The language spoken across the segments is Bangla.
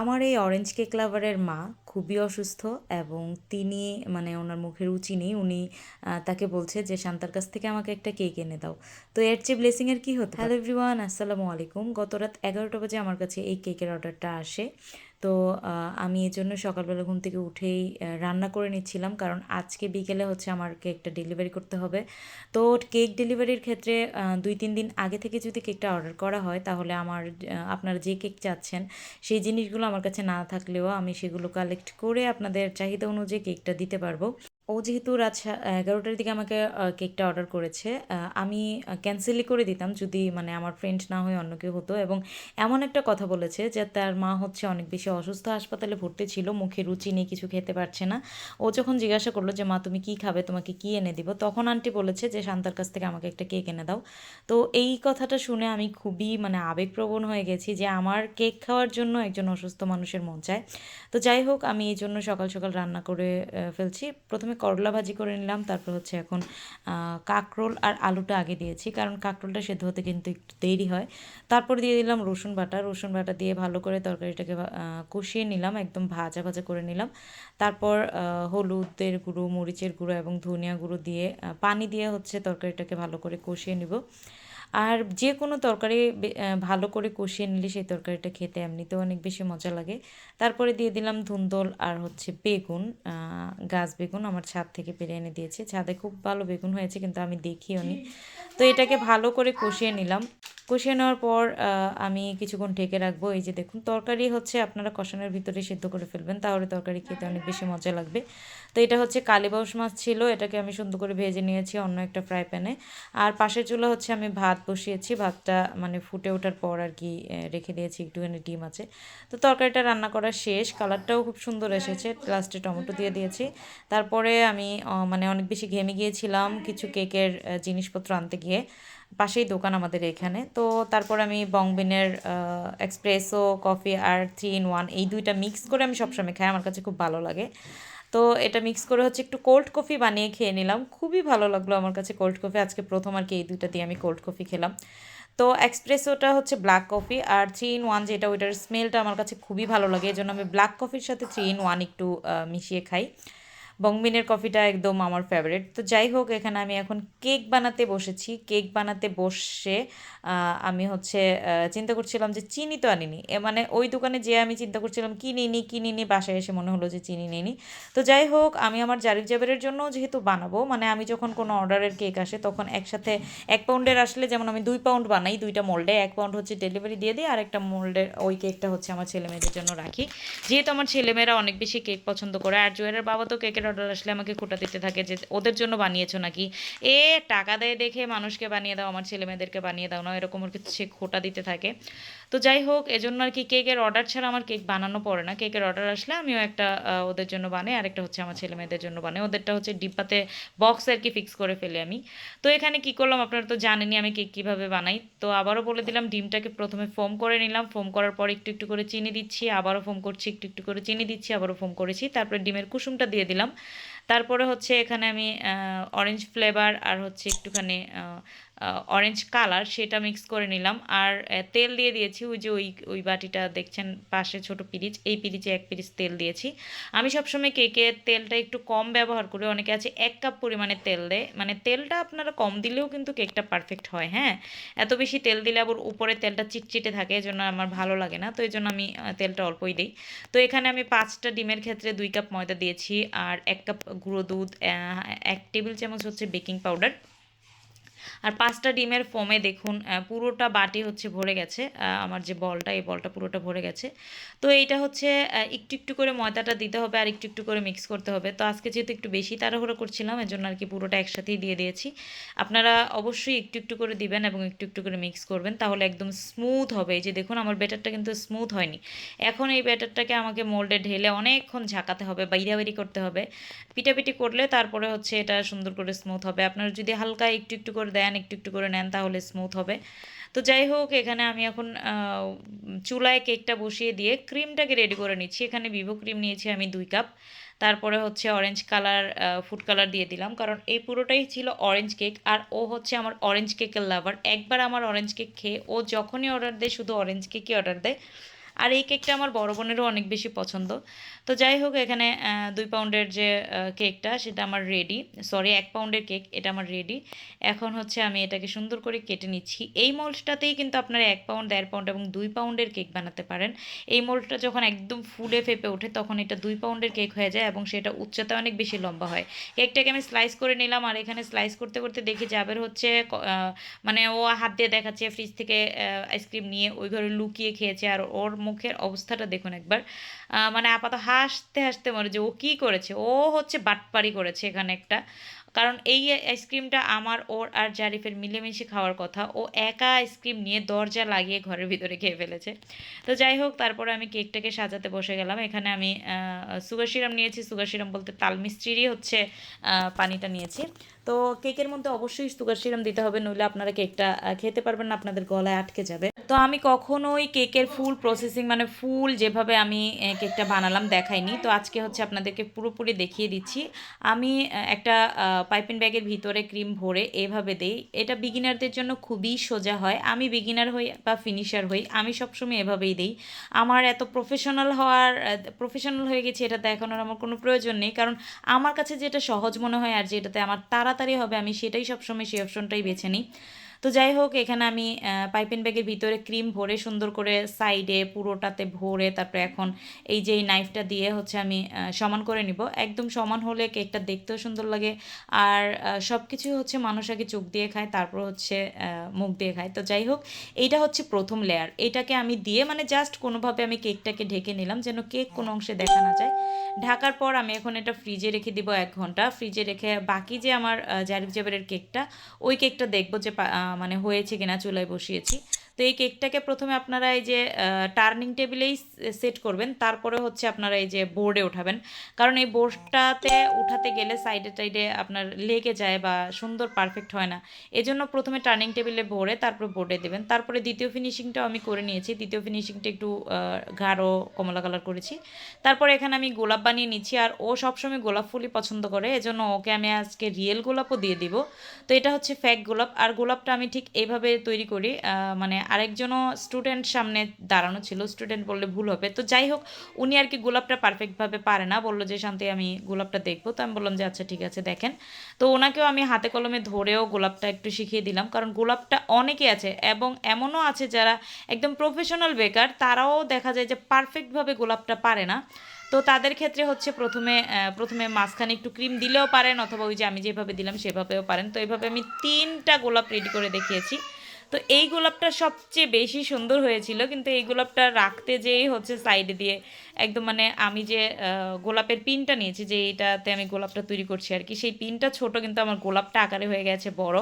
আমার এই অরেঞ্জ কেক লাভারের মা খুবই অসুস্থ এবং তিনি মানে ওনার মুখে রুচি নেই, উনি তাকে বলছে যে, শান্তার কাছ থেকে আমাকে একটা কেক এনে দাও। তো এর চেয়ে ব্লেসিংয়ের কী হতো হ্যালো এভরিওয়ান আসসালামু আলাইকুম। গত রাত এগারোটা বাজে আমার কাছে এই কেকের অর্ডারটা আসে। তো আমি এই জন্য সকালবেলা ঘুম থেকে উঠেই রান্না করে নিচ্ছিলাম। কারণ আজকে বিকেলে হচ্ছে আমার কেকটা ডেলিভারি করতে হবে। তো কেক ডেলিভারির ক্ষেত্রে দুই, তিন দিন আগে থেকে যদি কেকটা অর্ডার করা হয়, তাহলে আমার আপনারা যে কেক চাচ্ছেন, সেই জিনিসগুলো আমার কাছে না থাকলেও আমি সেগুলো কালেক্ট করে আপনাদের চাহিদা অনুযায়ী কেকটা দিতে পারব। ও যেহেতু রাত এগারোটার দিকে আমাকে কেকটা অর্ডার করেছে আমি ক্যান্সেলই করে দিতাম যদি মানে আমার ফ্রেন্ড না হয়ে অন্য কেউ হতো এবং এমন একটা কথা বলেছে যে তার মা হচ্ছে অনেক বেশি অসুস্থ, হাসপাতালে ভর্তি ছিল, মুখে রুচি নেই, কিছু খেতে পারছে না। ও যখন জিজ্ঞাসা করল যে, মা, তুমি কি খাবে? তোমাকে কি এনে দিব? তখন আন্টি বলেছে যে, শান্তার কাছ থেকে আমাকে একটা কেক এনে দাও। তো এই কথাটা শুনে আমি খুবই মানে আবেগপ্রবণ হয়ে গেছি যে, আমার কেক খাওয়ার জন্য একজন অসুস্থ মানুষের মন চায়। তো যাই হোক, আমি এই জন্য সকাল সকাল রান্না করে ফেলছি। প্রথমে করলা ভাজি করে নিলাম, তারপর হচ্ছে এখন কাকরোল আর আলুটা আগে দিয়েছি, কারণ কাঁকরোলটা সেদ্ধ হতে কিন্তু একটু দেরি হয়। তারপর দিয়ে দিলাম রসুন বাটা রসুন বাটা দিয়ে ভালো করে তরকারিটাকে কষিয়ে নিলাম, একদম ভাজা ভাজা করে নিলাম। তারপর হলুদের গুঁড়ো, মরিচের গুঁড়ো এবং ধনিয়া গুঁড়ো দিয়ে পানি দিয়ে হচ্ছে তরকারিটাকে ভালো করে কষিয়ে নিব। আর যে কোনো তরকারি ভালো করে কষিয়ে নিলে সেই তরকারিটা খেতে এমনিতেও অনেক বেশি মজা লাগে। তারপরে দিয়ে দিলাম ধুন্দল আর হচ্ছে বেগুন গাছ বেগুন আমার ছাদ থেকে পেরে এনে দিয়েছে। ছাদে খুব ভালো বেগুন হয়েছে, কিন্তু আমি দেখিও নি তো এটাকে ভালো করে কষিয়ে নিলাম। কষিয়ে নেওয়ার পর আমি কিছুক্ষণ ঢেকে রাখব। এই যে দেখুন, তরকারি হচ্ছে আপনারা কষানোর ভিতরে সিদ্ধ করে ফেলবেন। তাহলে তরকারি খেতে অনেক বেশি মজা লাগবে। তো এটা হচ্ছে কালীবাউস মাছ ছিল, এটাকে আমি সুন্দর করে ভেজে নিয়েছি অন্য একটা ফ্রাই প্যানে। আর পাশের চুলা হচ্ছে আমি ভাত বসিয়েছি। ভাতটা মানে ফুটে ওঠার পর আর কি রেখে দিয়েছি একটুখানি ডিম আছে। তো তরকারিটা রান্না করা শেষ। কালারটাও খুব সুন্দর এসেছে। লাস্টে টমেটো দিয়ে দিয়েছি। তারপরে আমি মানে অনেক বেশি ঘেমে গিয়েছিলাম কিছু কেকের জিনিসপত্র আনতে গিয়ে। পাশেই দোকান আমাদের এখানে। তো তারপর আমি বংবিনের এক্সপ্রেসো, কফি আর থ্রি ইন ওয়ান এই দুইটা মিক্স করে আমি সবসময় খাই, আমার কাছে খুব ভালো লাগে। তো এটা মিক্স করে হচ্ছে একটু কোল্ড কফি বানিয়ে খেয়ে নিলাম, খুবই ভালো লাগল আমার কাছে কোল্ড কফি। আজকে প্রথম আর কি এই দুইটা দিয়ে আমি কোল্ড কফি খেলাম। তো এক্সপ্রেসোটা হচ্ছে ব্ল্যাক কফি আর থ্রি ইন ওয়ান যেটা ওইটার স্মেলটা আমার কাছে খুবই ভালো লাগে, এই জন্য আমি ব্ল্যাক কফির সাথে থ্রি ইন ওয়ান একটু মিশিয়ে খাই। বংমিনের কফিটা একদম আমার ফেভারিট তো যাই হোক, এখানে আমি এখন কেক বানাতে বসেছি। কেক বানাতে বসে আমি হচ্ছে চিন্তা করছিলাম যে চিনি তো আনিনি। এ মানে ওই দোকানে যেয়ে আমি চিন্তা করছিলাম, কি নিনি কি নিনি বাসায় এসে মনে হলো যে চিনি নিনি তো যাই হোক, আমি আমার জারিক জাবেরের জন্য যেহেতু বানাবো মানে আমি যখন কোনো অর্ডারের কেক আসে, তখন একসাথে এক পাউন্ডের আসলে যেমন আমি দুই পাউন্ড বানাই, দুইটা মোল্ডে এক পাউন্ড হচ্ছে ডেলিভারি দিয়ে দিই আর একটা মোল্ডের ওই কেকটা হচ্ছে আমার ছেলে মেয়েদের জন্য রাখি। যেহেতু আমার ছেলেমেয়েরা অনেক বেশি কেক পছন্দ করে, আর জুয়েলের বাবা তো কেকের অর্ডার আসলে আমাকে খোটা দিতে থাকে যে ওদের জন্য বানিয়েছো নাকি? এ, টাকা দেয় দেখে মানুষকে বানিয়ে দাও, আমার ছেলেমেয়েদেরকে বানিয়ে দাও, না এরকম কি সে খোটা দিতে থাকে। তো যাই হোক, এজন্য আর কি কেকের অর্ডার ছাড়া আমার কেক বানানো পড়ে না। কেকের অর্ডার আসলে আমিও একটা ওদের জন্য বানাই আর একটা হচ্ছে আমার ছেলে মেয়েদের জন্য বানাই। ওদেরটা হচ্ছে ডিব্বাতে বক্স আর কি ফিক্স করে ফেলি আমি। তো এখানে কি করলাম আপনারা তো জানেনই আমি কেক কীভাবে বানাই। তো আবারও বলে দিলাম, ডিমটাকে প্রথমে ফোম করে নিলাম। ফোম করার পর একটু একটু করে চিনি দিচ্ছি, আবারও ফোম করছি, একটু একটু করে চিনি দিচ্ছি, আবারও ফোম করেছি। তারপরে ডিমের কুসুমটা দিয়ে দিলাম। তারপরে হচ্ছে এখানে আমি অরেঞ্জ ফ্লেভার আর হচ্ছে একটুখানি অরেঞ্জ কালার সেটা মিক্স করে নিলাম। আর তেল দিয়ে দিয়েছি, ওই যে ওই ওই বাটিটা দেখছেন, পাশে ছোট পিরিচ, এই পিরিচে এক পিরিচ তেল দিয়েছি। আমি সবসময় কেকের তেলটা একটু কম ব্যবহার করি, অনেকে আছে এক কাপ পরিমাণে তেল দেয়। মানে তেলটা আপনারা কম দিলেও কিন্তু কেকটা পারফেক্ট হয় হ্যাঁ? এত বেশি তেল দিলে আবার উপরে তেলটা চিটচিটে থাকে এজন্য আমার ভালো লাগে না, তো এই জন্য আমি তেলটা অল্পই দিই। তো এখানে আমি পাঁচটা ডিমের ক্ষেত্রে দুই কাপ ময়দা দিয়েছি, আর এক কাপ গুঁড়ো দুধ এক টেবিল চামচ হচ্ছে বেকিং পাউডার। আর পাঁচটা ডিমের ফোমে দেখুন পুরোটা বাটি হচ্ছে ভরে গেছে আমার যে বলটা, এই বলটা পুরোটা ভরে গেছে। তো এইটা হচ্ছে একটু একটু করে ময়দাটা দিতে হবে আর একটু একটু করে মিক্স করতে হবে। তো আজকে যেহেতু একটু বেশি তাড়াহুড়ো করছিলাম, এজন্য আর কি পুরোটা একসাথেই দিয়ে দিয়েছি। আপনারা অবশ্যই একটু একটু করে দিবেন এবং একটু একটু করে মিক্স করবেন, তাহলে একদম স্মুথ হবে। এই যে দেখুন, আমার ব্যাটারটা কিন্তু স্মুথ হয়নি। এখন এই ব্যাটারটাকে আমাকে মোল্ডে ঢেলে অনেকক্ষণ ঝাঁকাতে হবে বাইরাবাইরি করতে হবে। পিটাপিটি করলে তারপরে হচ্ছে এটা সুন্দর করে স্মুথ হবে। আপনারা যদি হালকা একটু একটু করে দেন, একটু একটু করে নেন তাহলে স্মুথ হবে। তো যাই হোক, এখানে আমি এখন চুলায় কেকটা বসিয়ে দিয়ে ক্রিমটাকে রেডি করে নিচ্ছি। এখানে ভিভো ক্রিম নিয়েছি আমি দুই কাপ তারপরে হচ্ছে অরেঞ্জ কালার ফুড কালার দিয়ে দিলাম। কারণ এই পুরোটাই ছিল অরেঞ্জ কেক আর ও হচ্ছে আমার অরেঞ্জ কেকের লাভার একবার আমার অরেঞ্জ কেক খেয়ে ও যখনই অর্ডার দেয়, শুধু অরেঞ্জ কেকই অর্ডার দেয়। আর এই কেকটা আমার বড় বোনেরও অনেক বেশি পছন্দ। তো যাই হোক, এখানে দুই পাউন্ডের যে কেকটা, সেটা আমার রেডি সরি এক পাউন্ডের কেক এটা আমার রেডি এখন হচ্ছে আমি এটাকে সুন্দর করে কেটে নিচ্ছি। এই মোল্ডটাতেই কিন্তু আপনারা এক পাউন্ড, দেড় পাউন্ড এবং দুই পাউন্ডের কেক বানাতে পারেন। এই মোল্ডটা যখন একদম ফুলে ফেপে ওঠে, তখন এটা দুই পাউন্ডের কেক হয়ে যায় এবং সেটা উচ্চতা অনেক বেশি লম্বা হয়। কেকটাকে আমি স্লাইস করে নিলাম আর এখানে স্লাইস করতে করতে দেখি যাবের হচ্ছে মানে ও হাত দিয়ে দেখাচ্ছে ফ্রিজ থেকে আইসক্রিম নিয়ে ওই ঘরে লুকিয়ে খেয়েছে আর ওর মুখের অবস্থাটা দেখুন একবার। মানে আপাতত হাসতে হাসতে মরে যে ও কি করেছে? ও হচ্ছে বাটপারি করেছে এখানে একটা। কারণ এই আইসক্রিমটা আমার ওর আর জারিফের মিলেমিশে খাওয়ার কথা। ও একা আইসক্রিম নিয়ে দরজা লাগিয়ে ঘরের ভিতরে খেয়ে ফেলেছে। তো যাই হোক, তারপরে আমি কেকটাকে সাজাতে বসে গেলাম। এখানে আমি সুগার সিরাম নিয়েছি। সুগার সিরাম বলতে তাল মিস্ত্রিরই হচ্ছে পানিটা নিয়েছি। তো কেকের মধ্যে অবশ্যই সুগার সিরাম দিতে হবে, নইলে আপনারা কেকটা খেতে পারবেন না, আপনাদের গলায় আটকে যাবে। তো আমি কখনোই কেকের ফুল প্রসেসিং মানে ফুল যেভাবে আমি কেকটা বানালাম দেখাইনি। তো আজকে হচ্ছে আপনাদেরকে পুরোপুরি দেখিয়ে দিচ্ছি। আমি একটা পাইপিং ব্যাগের ভিতরে ক্রিম ভরে এভাবে দেই। এটা বিগিনারদের জন্য খুবই সোজা হয়। আমি বিগিনার হই বা ফিনিশার হই, আমি সবসময় এভাবেই দিই। আমার এত প্রফেশনাল হওয়ার প্রফেশনাল হয়ে গেছে এটা দেখানোর আমার কোনো প্রয়োজন নেই। কারণ আমার কাছে যেটা সহজ মনে হয় আর যেটাতে আমার তাড়াতাড়ি হবে, আমি সেটাই সবসময় সেই অপশনটাই বেছে নিই। তো যাই হোক, এখানে আমি পাইপিং ব্যাগের ভিতরে ক্রিম ভরে সুন্দর করে সাইডে পুরোটাতে ভরে তারপরে এখন এই যে এই নাইফটা দিয়ে হচ্ছে আমি সমান করে নিব। একদম সমান হলে কেকটা দেখতেও সুন্দর লাগে। আর সব কিছু হচ্ছে মানুষ আগে চোখ দিয়ে খায়, তারপর হচ্ছে মুখ দিয়ে খায়। তো যাই হোক, এইটা হচ্ছে প্রথম লেয়ার এটাকে আমি দিয়ে মানে জাস্ট কোনোভাবে আমি কেকটাকে ঢেকে নিলাম যেন কেক কোনো অংশে দেখা না যায়। ঢাকার পর আমি এখন এটা ফ্রিজে রেখে দিব এক ঘণ্টা। ফ্রিজে রেখে বাকি যে আমার জারিফ জাবেরের কেকটা ওই কেকটা দেখব যে মানে হয়েছে কিনা চুলায় বসিয়েছি। তো এই কেকটাকে প্রথমে আপনারা এই যে টার্নিং টেবিলেই সেট করবেন, তারপরে হচ্ছে আপনারা এই যে বোর্ডে উঠাবেন কারণ এই বোর্ডটাতে উঠাতে গেলে সাইডে টাইডে আপনার লেগে যায় বা সুন্দর পারফেক্ট হয় না। এজন্য প্রথমে টার্নিং টেবিলে ভরে তারপর বোর্ডে দেবেন। তারপরে দ্বিতীয় ফিনিশিংটাও আমি করে নিয়েছি। দ্বিতীয় ফিনিশিংটা একটু গাঢ় কমলা কালার করেছি। তারপরে এখানে আমি গোলাপ বানিয়ে নিচ্ছি, আর ও সবসময় গোলাপ ফুলই পছন্দ করে। এজন্য ওকে আমি আজকে রিয়েল গোলাপও দিয়ে দিব। তো এটা হচ্ছে ফ্যাক গোলাপ। আর গোলাপটা আমি ঠিক এইভাবে তৈরি করি মানে আরেকজনও স্টুডেন্ট সামনে দাঁড়ানো ছিল স্টুডেন্ট বললে ভুল হবে। তো যাই হোক, উনি আর কি গোলাপটা পারফেক্টভাবে পারে না, বলল যে, শান্তি, আমি গোলাপটা দেখব। তো আমি বললাম যে আচ্ছা ঠিক আছে, দেখেন। তো ওনাকেও আমি হাতে কলমে ধরেও গোলাপটা একটু শিখিয়ে দিলাম, কারণ গোলাপটা অনেকে আছে, এবং এমনও আছে যারা একদম প্রফেশনাল বেকার, তারাও দেখা যায় যে পারফেক্টভাবে গোলাপটা পারে না। তো তাদের ক্ষেত্রে হচ্ছে প্রথমে প্রথমে মাঝখানে একটু ক্রিম দিলেও পারেন, অথবা ওই যে আমি যেভাবে দিলাম, সেভাবেও পারেন। তো এইভাবে আমি তিনটা গোলাপ রেডি করে দেখিয়েছি। তো এই গোলাপটা সবচেয়ে বেশি সুন্দর হয়েছিল, কিন্তু এই গোলাপটা রাখতে যেই হচ্ছে সাইডে দিয়ে একদম মানে আমি যে গোলাপের পিনটা নিয়েছি, যে এইটাতে আমি গোলাপটা তৈরি করছি আর কি, সেই পিনটা ছোট কিন্তু আমার গোলাপটা আকারে হয়ে গেছে বড়।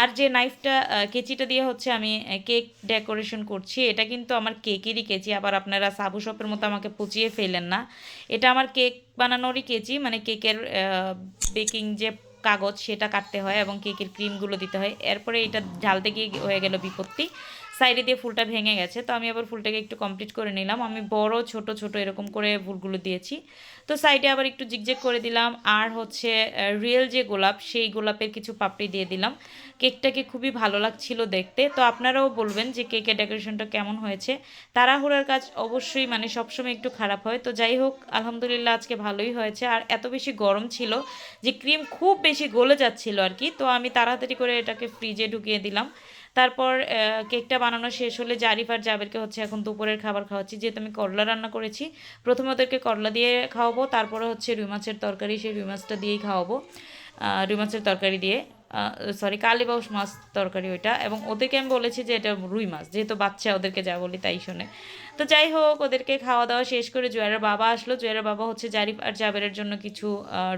আর যে নাইফটা কেচিটা দিয়ে হচ্ছে আমি কেক ডেকোরেশন করছি, এটা কিন্তু আমার কেকেরই কেচি, আবার আপনারা সাবু শপের মতো আমাকে পচিয়ে ফেলেন না। এটা আমার কেক বানানোরই কেচি মানে কেকের বেকিং যে কাগজ সেটা কাটতে হয় এবং কেকের ক্রিমগুলো দিতে হয়। এরপরে এটা ঢালতে গিয়ে হয়ে গেল বিপত্তি। সাইডে দিয়ে ফুলটা ভেঙে গেছে। তো আমি আবার ফুলটাকে একটু কমপ্লিট করে নিলাম। আমি বড়, ছোট ছোট এরকম করে ফুলগুলো দিয়েছি। তো সাইডে আবার একটু জিগজেগ করে দিলাম। আর হচ্ছে রিয়েল যে গোলাপ, সেই গোলাপের কিছু পাপড়ি দিয়ে দিলাম। কেকটাকে খুবই ভালো লাগছিল দেখতে। তো আপনারাও বলবেন যে কেকের ডেকোরেশনটা কেমন হয়েছে। তাড়াহুড়ার কাজ অবশ্যই মানে সবসময় একটু খারাপ হয়। তো যাই হোক, আলহামদুলিল্লাহ আজকে ভালোই হয়েছে। আর এত বেশি গরম ছিল যে ক্রিম খুব বেশি গলে যাচ্ছিল আর কি। তো আমি তাড়াতাড়ি করে এটাকে ফ্রিজে ঢুকিয়ে দিলাম। তারপর কেকটা বানানো শেষ হলে জারিফ আর জাবেরকে হচ্ছে এখন দুপুরের খাবার খাওয়াচ্ছি। যেহেতু আমি করলা রান্না করেছি, প্রথমে ওদেরকে করলা দিয়ে খাওয়াবো, তারপরে হচ্ছে রুই মাছের তরকারি, সেই রুই মাছটা দিয়েই খাওয়াবো। রুই মাছের তরকারি দিয়ে সরি কালীবাউস মাছ তরকারি ওইটা। এবং ওদেরকে আমি বলেছি যে এটা রুই মাছ, যেহেতু বাচ্চা ওদেরকে যা বলি তাই শোনে। তো যাই হোক, ওদেরকে খাওয়া দাওয়া শেষ করে জুয়ারের বাবা আসলো। জুয়ারের বাবা হচ্ছে জারিফ আর জাবেরের জন্য কিছু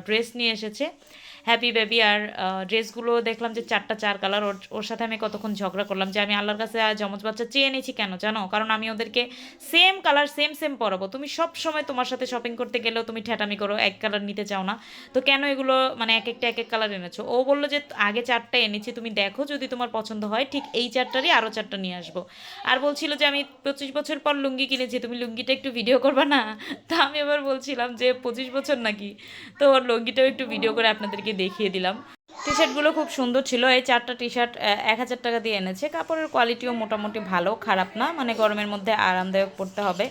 ড্রেস নিয়ে এসেছে। হ্যাপি বেবি আর ড্রেসগুলো দেখলাম যে চারটা চার কালার ওর ওর সাথে আমি কতক্ষণ ঝগড়া করলাম যে আমি আল্লাহর কাছে জমজ বাচ্চা চেয়ে নিয়েছি কেন জানো? কারণ আমি ওদেরকে সেম কালার সেম সেম পরাবো। তুমি সব সময় তোমার সাথে শপিং করতে গেলেও তুমি ঠেটামি করো, এক কালার নিতে চাও না। তো কেন এগুলো মানে এক একটা, এক এক কালার এনেছো? ও বলল যে আগে চারটা এনেছি, তুমি দেখো যদি তোমার পছন্দ হয়, ঠিক এই চারটারই আরও চারটা নিয়ে আসব। আর বলছিল যে আমি পঁচিশ বছর পর লুঙ্গি কিনেছি, তুমি লুঙ্গিটা একটু ভিডিও করবা না? তা আমি আবার বলছিলাম যে পঁচিশ বছর নাকি? তো ওর লুঙ্গিটাও একটু ভিডিও করে আপনাদেরকে দেখিয়ে দিলাম। টি শার্টগুলো খুব সুন্দর ছিল। এই চারটা টি শার্ট এক হাজার টাকা দিয়ে এনেছে। কাপড়ের কোয়ালিটিও মোটামুটি ভালো, খারাপ না। মানে গরমের মধ্যে আরামদায়ক পড়তে হবে।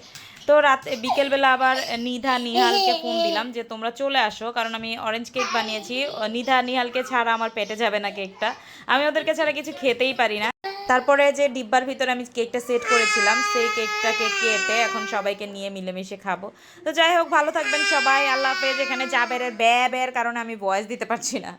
তো রাত বিকেলবেলা আবার নিধা নিহালকে ফোন দিলাম যে, তোমরা চলে আসো। কারণ আমি অরেঞ্জ কেক বানিয়েছি। নিধা নিহালকে ছাড়া আমার পেটে যাবে না কেকটা আমি ওদেরকে ছাড়া কিছু খেতেই পারি না। তারপরে যে ডিব্বার ভিতরে আমি কেকটা সেট করেছিলাম, সেই কেকটাকে কেটে এখন সবাইকে নিয়ে মিলেমিশে খাব। তো যাই হোক, ভালো থাকবেন সবাই, আল্লাহ হাফেজ। এখানে জাবেরের ব্যয় ব্যয়ের কারণে আমি ভয়েস দিতে পারছি না।